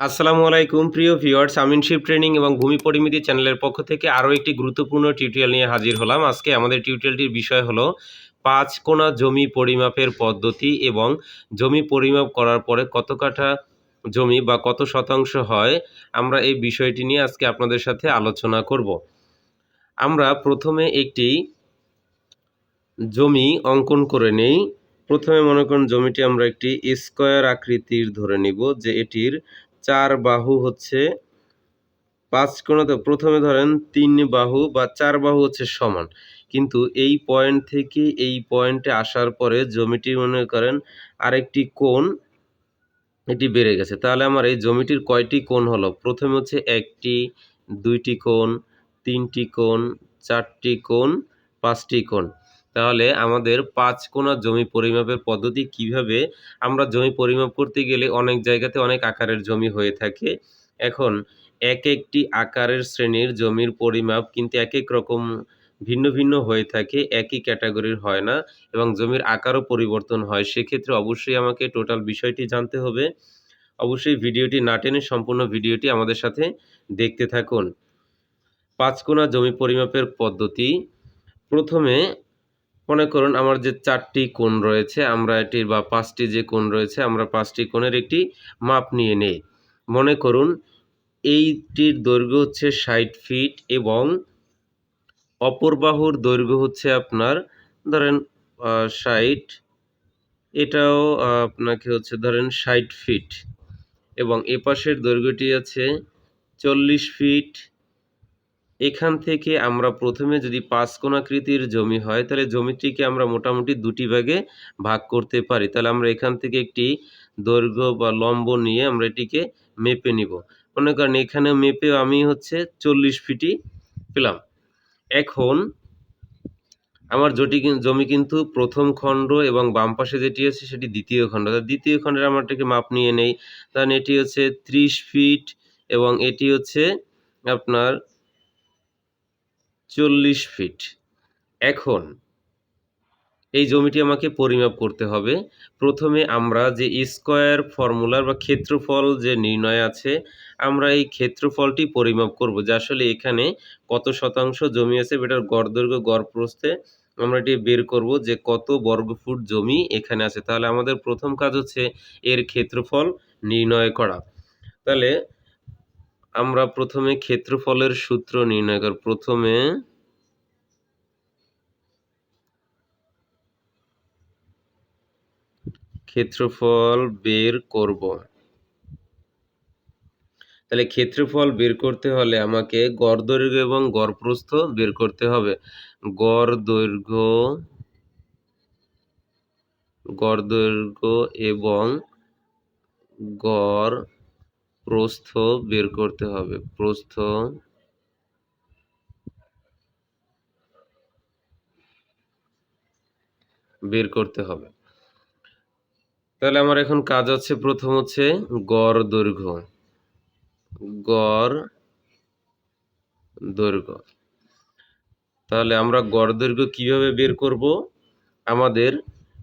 আসসালামু আলাইকুম, প্রিয় ভিউয়ার্স। আমিনশিপ ট্রেনিং এবং ভূমি পরিমিতি চ্যানেলের পক্ষ থেকে আরও একটি গুরুত্বপূর্ণ টিউটোরিয়াল নিয়ে হাজির হলাম। আজকে আমাদের টিউটোরিয়ালটির বিষয় হলো পাঁচ কোণা জমি পরিমাপের পদ্ধতি এবং জমি পরিমাপ করার পরে কত কাঠা জমি বা কত শতাংশ হয়, আমরা এই বিষয়টি নিয়ে আজকে আপনাদের সাথে আলোচনা করব। আমরা প্রথমে একটি জমি অঙ্কন করে নেই। প্রথমে মনে করুন জমিটি আমরা একটি স্কোয়ার আকৃতির ধরে নিব, যে এটির চার বাহু হচ্ছে পাঁচ কোণাতে, প্রথমে ধরেন তিন বাহু বা চার বাহু হচ্ছে সমান। কিন্তু এই পয়েন্ট থেকে এই পয়েন্টে আসার পরে জমিটি মনে করেন আরেকটি কোণ, এটি বেড়ে গেছে। তাহলে আমার এই জমিটির কয়টি কোণ হলো? প্রথমে হচ্ছে একটি, দুইটি কোণ, তিনটি কোণ, চারটি কোণ, পাঁচটি কোণ। তাহলে আমাদের পাঁচ কোণা জমি পরিমাপের পদ্ধতি কীভাবে আমরা জমি পরিমাপ করতে গেলে অনেক জায়গাতে অনেক আকারের জমি হয়ে থাকে। এখন এক একটি আকারের শ্রেণির জমির পরিমাপ কিন্তু এক এক রকম ভিন্ন ভিন্ন হয়ে থাকে, একই ক্যাটাগরির হয় না এবং জমির আকারও পরিবর্তন হয়। সেক্ষেত্রে অবশ্যই আমাকে টোটাল বিষয়টি জানতে হবে। অবশ্যই ভিডিওটি না টেনে সম্পূর্ণ ভিডিওটি আমাদের সাথে দেখতে থাকুন। পাঁচকোনা জমি পরিমাপের পদ্ধতি। প্রথমে মনে করুন আমার যে চারটি কোণ রয়েছে, আমরা এটির বা পাঁচটি যে কোণ রয়েছে, আমরা পাঁচটি কোণের একটি মাপ নিয়ে নেই। মনে করুন এইটির দৈর্ঘ্য হচ্ছে ষাট ফিট এবং অপর বাহুর দৈর্ঘ্য হচ্ছে আপনার, ধরেন ষাট, এটাও আপনাকে হচ্ছে ধরেন ষাট ফিট এবং এপাশের দৈর্ঘ্যটি আছে চল্লিশ ফিট এখান থেকে আমরা প্রথমে যদি পাঁচ কোণাকৃতির জমি হয়, তাহলে জমিটিকে আমরা মোটামুটি দুটি ভাগে ভাগ করতে পারি। তাহলে আমরা এখান থেকে একটি দৈর্ঘ্য বা লম্ব নিয়ে আমরা এটিকে মেপে নিব। মনে করেন এখানে মেপেও আমি হচ্ছে চল্লিশ ফিটি পেলাম। এখন আমার জটি জমি কিন্তু প্রথম খণ্ড এবং বাম পাশে যেটি আছে সেটি দ্বিতীয় খণ্ড। দ্বিতীয় খণ্ডের আমার এটাকে মাপ নিয়ে নেই। কারণ এটি হচ্ছে ত্রিশ ফিট এবং এটি হচ্ছে আপনার চল্লিশ ফিট এখন এই জমিটি আমাকে পরিমাপ করতে হবে। প্রথমে আমরা যে স্কোয়ার ফর্মুলার বা ক্ষেত্রফল যে নির্ণয় আছে, আমরা এই ক্ষেত্রফলটি পরিমাপ করব যে আসলে এখানে কত শতাংশ জমি আছে, এটার গড় দৈর্ঘ্য গড় প্রস্থে আমরা এটি বের করব যে কত বর্গফুট জমি এখানে আছে। তাহলে আমাদের প্রথম কাজ হচ্ছে এর ক্ষেত্রফল নির্ণয় করা। তাহলে আমরা প্রথমে ক্ষেত্রফলের সূত্র নির্ণয় কর। প্রথমে ক্ষেত্রফল বের করব। তাহলে ক্ষেত্রফল বের করতে হলে আমাকে গড় দৈর্ঘ্য এবং গড় প্রস্থ বের করতে হবে। গড় দৈর্ঘ্য গড় দৈর্ঘ্য এবং গড় প্রস্থ বের করতে হবে। প্রস্থ বের করতে হবে। তাহলে আমার এখন কাজ হচ্ছে প্রথম হচ্ছে গড় দৈর্ঘ্য। গড় দৈর্ঘ্য। তাহলে আমরা গড় দৈর্ঘ্য কীভাবে বের করব? আমাদের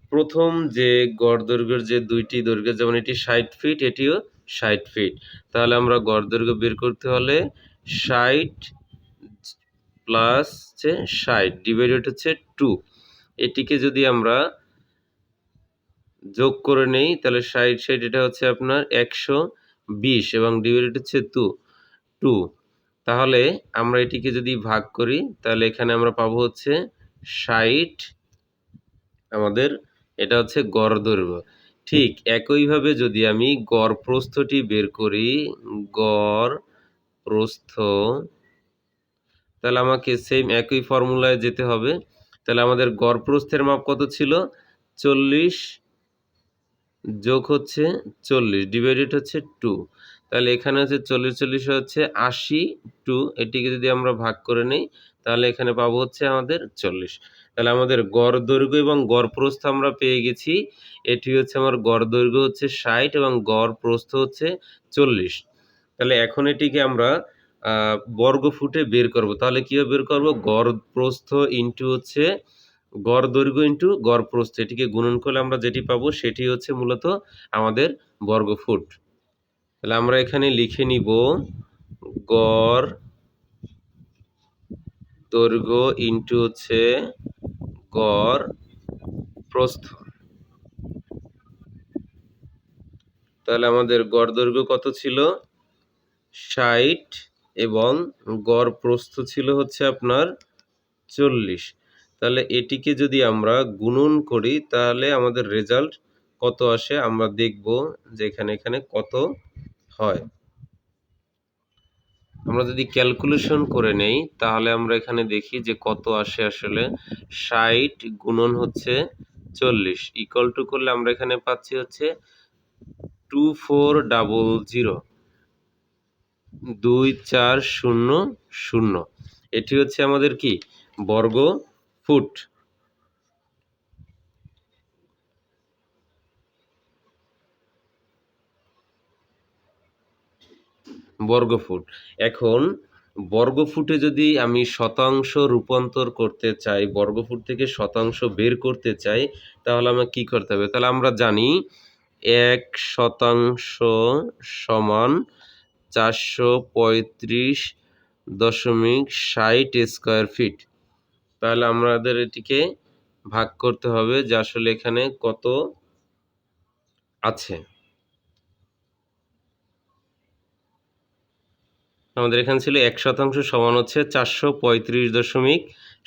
প্রথম যে গড় দৈর্ঘ্যের যে দুইটি দৈর্ঘ্য, যেমন এটি ষাট ফিট এটিও ষাট ফিট তাহলে আমরা গড় দৈর্ঘ্য বের করতে হলে ষাট প্লাস হচ্ছে ষাট ডিভাইডেড হচ্ছে টু এটিকে যদি আমরা যোগ করে নেই, তাহলে ষাট ষাট এটা হচ্ছে আপনার একশো বিশ এবং ডিভাইডেড হচ্ছে টু টু তাহলে আমরা এটিকে যদি ভাগ করি, তাহলে এখানে আমরা পাবো হচ্ছে ষাট। আমাদের এটা হচ্ছে গড় দৈর্ঘ্য ঠিক একইভাবে যদি আমি গড় প্রস্থটি বের করি গড় প্রস্থ তাহলে আমাকে সেম একই ফর্মুলায় যেতে হবে। তাহলে আমাদের গড় প্রস্থের মাপ কত ছিল? চল্লিশ যোগ হচ্ছে চল্লিশ ডিভাইডেড হচ্ছে টু তাহলে এখানে হচ্ছে চল্লিশ চল্লিশ হচ্ছে আশি টু এটিকে যদি আমরা ভাগ করে নিই, তাহলে এখানে পাবো হচ্ছে আমাদের চল্লিশ। তাহলে আমাদের গড় দৈর্ঘ্য এবং গড় প্রস্থ আমরা পেয়ে গেছি। এটি হচ্ছে আমার গড় দৈর্ঘ্য হচ্ছে ষাট এবং গড় প্রস্থ হচ্ছে চল্লিশ। তাহলে এখন এটিকে আমরা বর্গ ফুটে বের করব। তাহলে কীভাবে বের করব? গড় প্রস্থ ইন্টু হচ্ছে, গড় দৈর্ঘ্য ইন্টু গড় প্রস্থ। এটিকে গুণন করলে আমরা যেটি পাবো সেটি হচ্ছে মূলত আমাদের বর্গ ফুট তাহলে আমরা এখানে লিখে নিব গড় দৈর্ঘ্য ইন্টু হচ্ছে গড় প্রস্থ। তাহলে আমাদের গড় দৈর্ঘ্য কত ছিল? ষাট এবং গড় প্রস্থ ছিল হচ্ছে আপনার চল্লিশ। তাহলে এটিকে যদি আমরা গুণন করি, তাহলে আমাদের রেজাল্ট কত আসে? আমরা দেখব যে এখানে এখানে কত হয়। আমরা যদি ক্যালকুলেশন করে নেই, তাহলে আমরা এখানে দেখি যে কত আসে আসলে ষাট গুণন হচ্ছে চল্লিশ। ইকুয়াল টু করলে আমরা এখানে পাচ্ছি হচ্ছে টু ফোর ডাবল জিরো দুই চার শূন্য শূন্য। এটি হচ্ছে আমাদের কি? বর্গ ফুট বর্গফুট। এখন, বর্গফুটে যদি আমি শতাংশ রূপান্তর করতে চাই, বর্গফুট থেকে শতাংশ বের করতে চাই, তাহলে আমার কি করতে হবে? তাহলে আমরা জানি এক শতাংশ সমান চারশো পঁয়ত্রিশ দশমিক ষাট স্কোয়ার ফিট। তাহলে আমাদের এটিকে ভাগ করতে হবে যে আসলে এখানে কত আছে। আমাদের এখানে ছিল এক শতাংশ সমান হচ্ছে চারশো পঁয়ত্রিশ দশমিক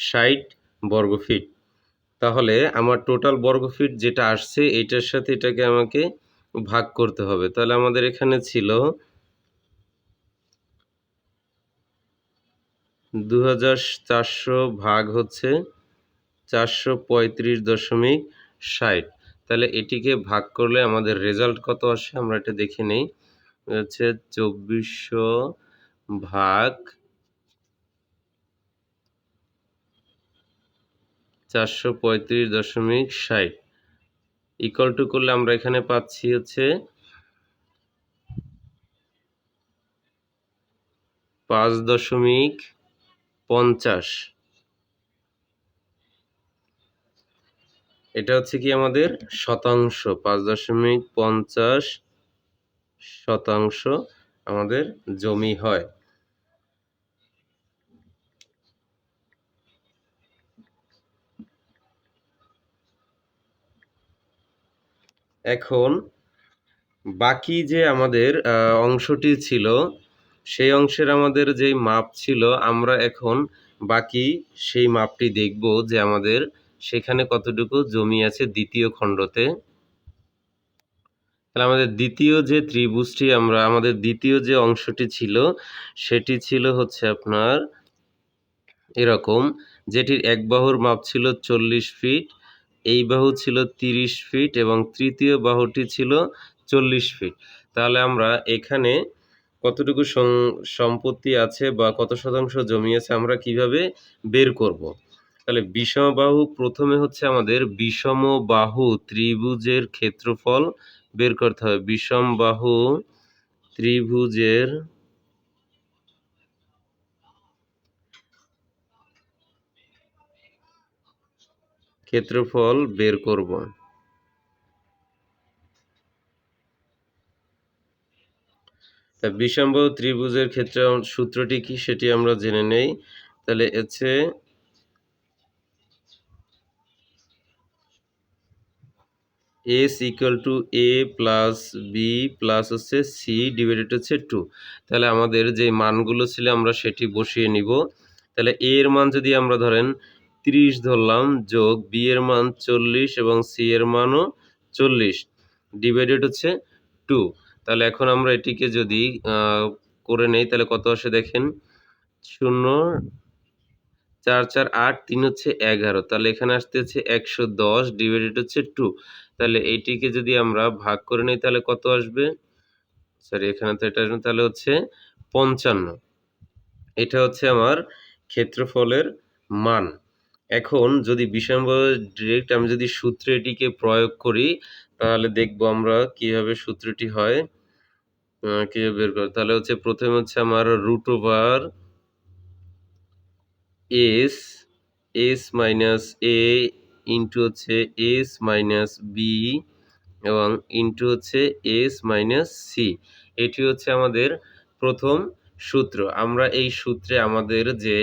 ষাট বর্গফিট তাহলে আমার টোটাল বর্গফিট যেটা আসছে, এটার সাথে এটাকে আমাকে ভাগ করতে হবে। তাহলে আমাদের এখানে ছিল দু ভাগ হচ্ছে চারশো পঁয়ত্রিশ দশমিক ষাট। তাহলে এটিকে ভাগ করলে আমাদের রেজাল্ট কত আসে? আমরা এটা দেখে নেই। হচ্ছে চব্বিশশো ভাগ চারশো পঁয়ত্রিশ দশমিক ষাট। ইকুয়াল টু করলে আমরা এখানে পাচ্ছি হচ্ছে পাঁচ দশমিক পঞ্চাশ। এটা হচ্ছে কি আমাদের শতাংশ, পাঁচ দশমিক পঞ্চাশ শতাংশ আমাদের জমি হয়। এখন বাকি যে আমাদের অংশটি ছিল, সেই অংশের আমাদের যেই মাপ ছিল, আমরা এখন বাকি সেই মাপটি দেখব যে আমাদের সেখানে কতটুকু জমি আছে দ্বিতীয় খণ্ডতে। তাহলে আমাদের দ্বিতীয় যে ত্রিভুজটি, আমরা আমাদের দ্বিতীয় যে অংশটি ছিল, সেটি ছিল হচ্ছে আপনার এরকম, যেটির এক বাহুর মাপ ছিল চল্লিশ ফিট এই বাহু ছিল তিরিশ ফিট এবং তৃতীয় বাহুটি ছিল চল্লিশ ফিট তাহলে আমরা এখানে কতটুকু সম্পত্তি আছে বা কত শতাংশ জমি আছে আমরা কীভাবে বের করব। তাহলে বিষম বাহু প্রথমে হচ্ছে আমাদের বিষম বাহু ত্রিভুজের ক্ষেত্রফল বের করতে হবে বিষম বাহু ত্রিভুজের ক্ষেত্রফল বের করব। তা বিষমবাহু ত্রিভুজের ক্ষেত্রে সূত্রটি কি সেটি আমরা জেনে নেই। তাহলে হচ্ছে S equal to A plus B plus হচ্ছে সি ডিভাইডেড হচ্ছে টু তাহলে আমাদের যে মানগুলো ছিল আমরা সেটি বসিয়ে নিব। তাহলে এর মান যদি আমরা ধরেন তিরিশ ধরলাম যোগ বি এর মান চল্লিশ এবং সি এর মানও চল্লিশ। ডিভাইডেড হচ্ছে টু তাহলে এখন আমরা এটিকে যদি করে নেই, তাহলে কত আসে দেখেন? শূন্য, চার চার, আট, তিন হচ্ছে এগারো। তাহলে এখানে আসতে হচ্ছে একশো দশ ডিভাইডেড হচ্ছে টু তাহলে এইটিকে যদি আমরা ভাগ করে নিই, তাহলে কত আসবে? সরি এখানে তো এটা তাহলে হচ্ছে পঞ্চান্ন। এটা হচ্ছে আমার ক্ষেত্রফলের মান। এখন যদি বিষম ডিরেক্ট আমি যদি সূত্রে এটিকে প্রয়োগ করি, তাহলে দেখব আমরা কীভাবে সূত্রটি হয়। কীভাবে বের করে? তাহলে হচ্ছে প্রথমে হচ্ছে আমার root over S S minus A into হচ্ছে এস মাইনাস বি এবং ইন্টু হচ্ছে এস মাইনাস সি এটি হচ্ছে আমাদের প্রথম সূত্র। আমরা এই সূত্রে আমাদের যে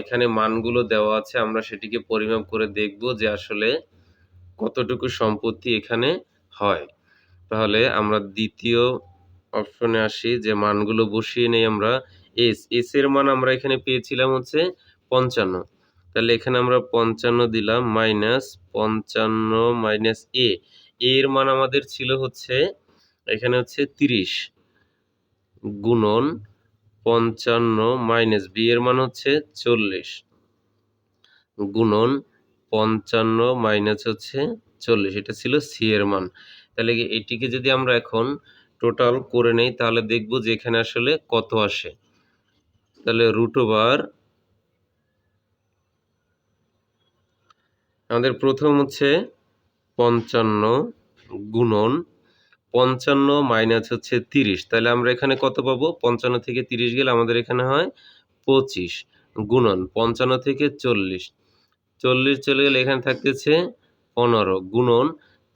এখানে মানগুলো দেওয়া আছে, আমরা সেটিকে পরিমাপ করে দেখব যে আসলে কতটুকু সম্পত্তি এখানে হয়। তাহলে আমরা দ্বিতীয় অপশনে আসি, যে মানগুলো বসিয়ে নেই আমরা এস এস এর মান আমরা এখানে পেয়েছিলাম হচ্ছে পঞ্চান্ন। তাহলে এখানে আমরা পঞ্চান্ন দিলাম, মাইনাস পঞ্চান্ন মাইনাস এ এর মান আমাদের ছিল হচ্ছে, এখানে হচ্ছে তিরিশ গুণন পঞ্চান্ন মাইনাস বি এর মান হচ্ছে চল্লিশ। গুণন পঞ্চান্ন মাইনাস হচ্ছে চল্লিশ, এটা ছিল সি এর মান। তাহলে এটিকে যদি আমরা এখন টোটাল করে নেই, তাহলে দেখব যে এখানে আসলে কত আসে। তাহলে রুট ওভার আমাদের প্রথম হচ্ছে পঞ্চান্ন গুণন পঞ্চান্ন মাইনাস হচ্ছে তিরিশ। তাহলে আমরা এখানে কত পাবো? পঞ্চান্ন থেকে তিরিশ গেলে আমাদের এখানে হয় পঁচিশ গুণন পঞ্চান্ন থেকে চল্লিশ। চল্লিশ চলে গেলে এখানে থাকতেছে পনেরো গুণন।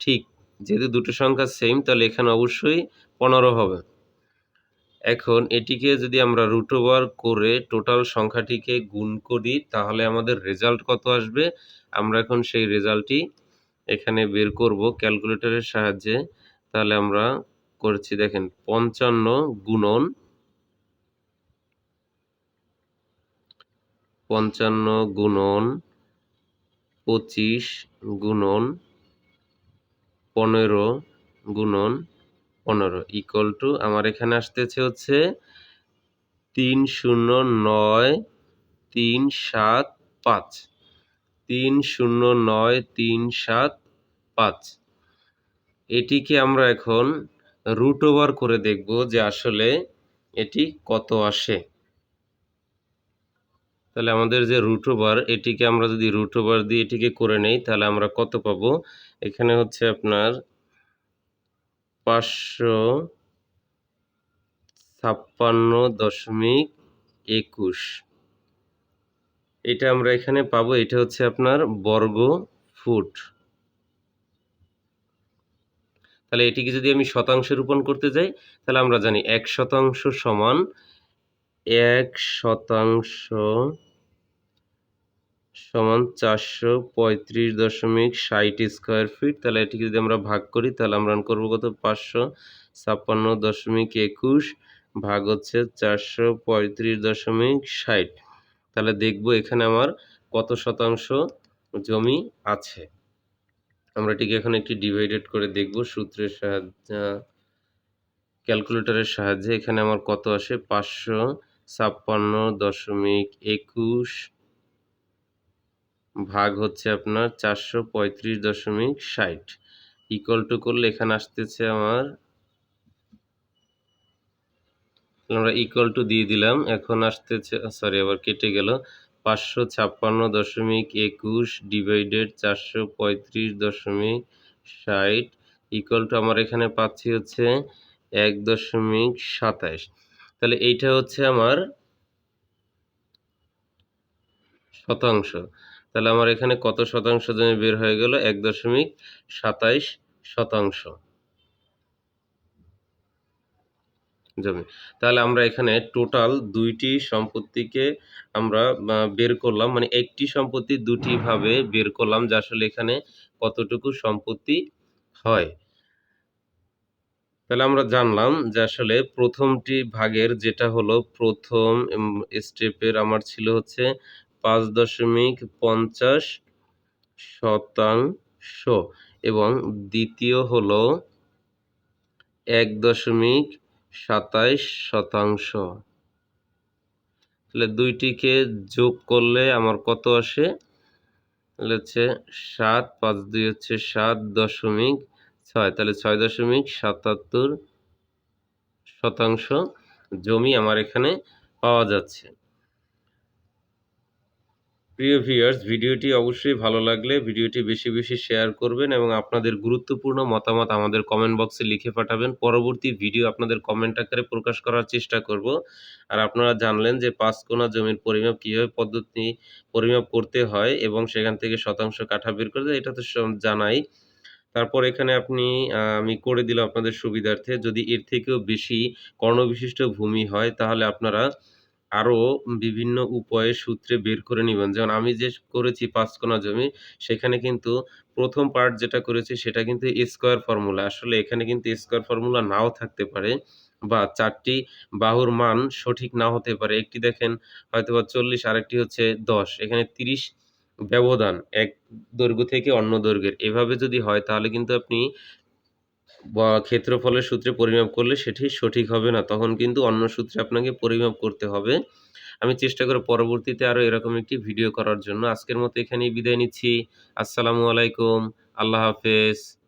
ঠিক, যেহেতু দুটো সংখ্যা সেম তাহলে এখানে অবশ্যই পনেরো হবে। এখন এটিকে যদি আমরা রুট ওভার করে টোটাল সংখ্যাটিকে গুণ করি, তাহলে আমাদের রেজাল্ট কত আসবে? আমরা এখন সেই রেজাল্টটি এখানে বের করব ক্যালকুলেটরের সাহায্যে। তাহলে আমরা করছি দেখেন পঞ্চান্ন গুণন পঞ্চান্ন গুণন পঁচিশ গুণন পনেরো গুণন পনেরো ইকুয়াল টু আমার এখানে আসতেছে হচ্ছে তিন শূন্য নয় তিন সাত পাঁচ। তিন শূন্য নয় তিন সাত পাঁচ। এটিকে আমরা এখন রুট ওভার করে দেখব যে আসলে এটি কত আসে। তাহলে আমাদের যে রুট ওভার এটিকে আমরা যদি রুট ওভার দিয়ে এটিকে করে নেই, তাহলে আমরা কত পাবো? এখানে হচ্ছে আপনার পাঁচশো ছাপ্পান্ন দশমিক একুশ। এটা আমরা এখানে পাবো, এটা হচ্ছে আপনার বর্গ ফুট তাহলে এটিকে যদি আমি শতাংশে রূপণ করতে যাই, তাহলে আমরা জানি এক শতাংশ সমান এক শতাংশ সমান চারশো পঁয়ত্রিশ দশমিক ষাট স্কোয়ার ফিট। তাহলে এটিকে যদি আমরা ভাগ করি, তাহলে আমরা রান করব কত? পাঁচশো ছাপ্পান্ন দশমিক একুশ ভাগ হচ্ছে চারশো পঁয়ত্রিশ দশমিক ষাট। তাহলে দেখব এখানে আমার কত শতাংশ জমি আছে। আমরা এটিকে এখন একটি ডিভাইডেড করে দেখব সূত্রের সাহায্যে ক্যালকুলেটরের সাহায্যে এখানে আমার কত আসে? পাঁচশো ছাপ্পান্ন দশমিক একুশ ভাগ হচ্ছে আপনার চারশো পঁয়ত্রিশ দশমিক ষাট। ইকুয়াল টু করলে এখানে আসতেছে আমার, আমরা ইকুয়াল টু দিয়ে দিলাম, এখন আসতেছে সরি আবার কেটে গেল। পাঁচশো ছাপ্পান্ন দশমিক একুশ ডিভাইডেড চারশো পঁয়ত্রিশ দশমিক ষাট ইকুয়াল টু আমার এখানে পাচ্ছি হচ্ছে এক দশমিক সাতাইশ তাহলে এইটা হচ্ছে আমার শতাংশ। তাহলে আমার এখানে কত শতাংশ জমি বের হয়ে গেল? এক দশমিক সাতাইশ শতাংশ। জমি তাহলে আমরা এখানে টোটাল দুইটি সম্পত্তিকে আমরা বের করলাম। মানে একটি সম্পত্তি দুটি ভাবে বের করলাম যে আসলে এখানে কতটুকু সম্পত্তি হয়। তাহলে আমরা জানলাম যে আসলে প্রথমটি ভাগের যেটা হলো প্রথম স্টেপের আমার ছিল হচ্ছে পাঁচ দশমিক পঞ্চাশ শতাংশ এবং দ্বিতীয় হলো এক দশমিক সাতাইশ শতাংশ। তাহলে দুইটিকে যোগ করলে আমার কত আসে? তাহলে হচ্ছে সাত, পাঁচ দুই হচ্ছে সাত দশমিক ছয়। তাহলে ছয় দশমিক সাতাত্তর শতাংশ জমি আমার এখানে পাওয়া যাচ্ছে। প্রিয় ভিউয়ার্স ভিডিওটি অবশ্যই ভালো লাগলে ভিডিওটি বেশি বেশি শেয়ার করবেন এবং আপনাদের গুরুত্বপূর্ণ মতামত আমাদের কমেন্ট বক্সে লিখে পাঠাবেন। পরবর্তী ভিডিও আপনাদের কমেন্ট আকারে প্রকাশ করার চেষ্টা করব। আর আপনারা জানলেন যে পাঁচ কোনা জমির পরিমাপ কীভাবে পদ্ধতি পরিমাপ করতে হয় এবং সেখান থেকে শতাংশ কাঠা বের করতে এটা তো জানাই। তারপর এখানে আপনি আমি করে দিলাম আপনাদের সুবিধার্থে। যদি এর থেকেও বেশি কর্ণবিশিষ্ট ভূমি হয়, তাহলে আপনারা আরও বিভিন্ন উপায়ে সূত্রে বের করে নিবেন। যেমন আমি যে করেছি ৫ কোণা জমি, সেখানে কিন্তু প্রথম পার্ট যেটা করেছি সেটা কিন্তু স্কোয়ার ফর্মুলা। আসলে এখানে কিন্তু স্কোয়ার ফর্মুলা নাও থাকতে পারে বা চারটি বাহুর মান সঠিক না হতে পারে। একটি দেখেন, হয়তোবা ৪০ আরেকটি হচ্ছে ১০ এখানে ৩০ ব্যবধান, এক দৈর্ঘ্য থেকে অন্য দৈর্ঘ্যের। এভাবে যদি হয়, তাহলে কিন্তু আপনি বা ক্ষেত্রফলের সূত্রে পরিমাপ করলে সেটি সঠিক হবে না। তখন কিন্তু অন্য সূত্রে আপনাকে পরিমাপ করতে হবে। আমি চেষ্টা করে পরবর্তীতে আরও এরকম একটি ভিডিও করার জন্য। আজকের মতো এখানেই বিদায় নিচ্ছি। আসসালামু আলাইকুম। আল্লাহ হাফেজ।